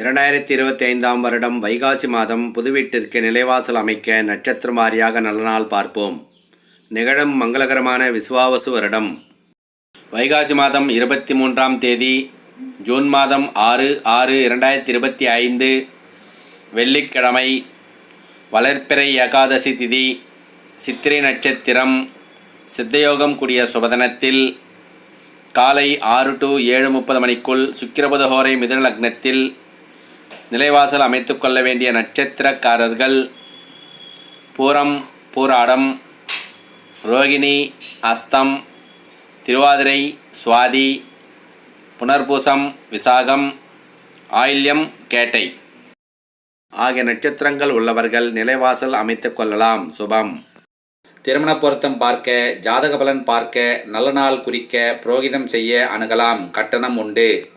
இரண்டாயிரத்தி இருபத்தி ஐந்தாம் வருடம் வைகாசி மாதம் புதுவீட்டிற்கு நிலைவாசல் அமைக்க நட்சத்திரம் வாரியாக நல்ல நாள் பார்ப்போம். நிகழும் மங்களகரமான விசுவாவசு வருடம். வைகாசி மாதம் இருபத்தி மூன்றாம் தேதி ஜூன் மாதம் ஆறு ஆறு இரண்டாயிரத்தி இருபத்தி ஐந்து வெள்ளிக்கிழமை வளர்ப்பிறை ஏகாதசி திதி சித்திரை நட்சத்திரம் சித்தயோகம் கூடிய சுபதனத்தில் காலை ஆறு டு ஏழு முப்பது மணிக்குள் சுக்கிரபுதஹோரை மிதன லக்னத்தில் நிலைவாசல் அமைத்து கொள்ள வேண்டிய நட்சத்திரக்காரர்கள் பூரம் பூராடம் ரோகிணி அஸ்தம் திருவாதிரை சுவாதி புனர்பூசம் விசாகம் ஆயில்யம் கேட்டை. ஆகிய நட்சத்திரங்கள் உள்ளவர்கள் நிலைவாசல் அமைத்து கொள்ளலாம். சுபம். திருமண பொருத்தம் பார்க்க ஜாதக பலன் பார்க்க நல்ல நாள் குறிக்க புரோகிதம் செய்ய அணுகலாம். கட்டணம் உண்டு.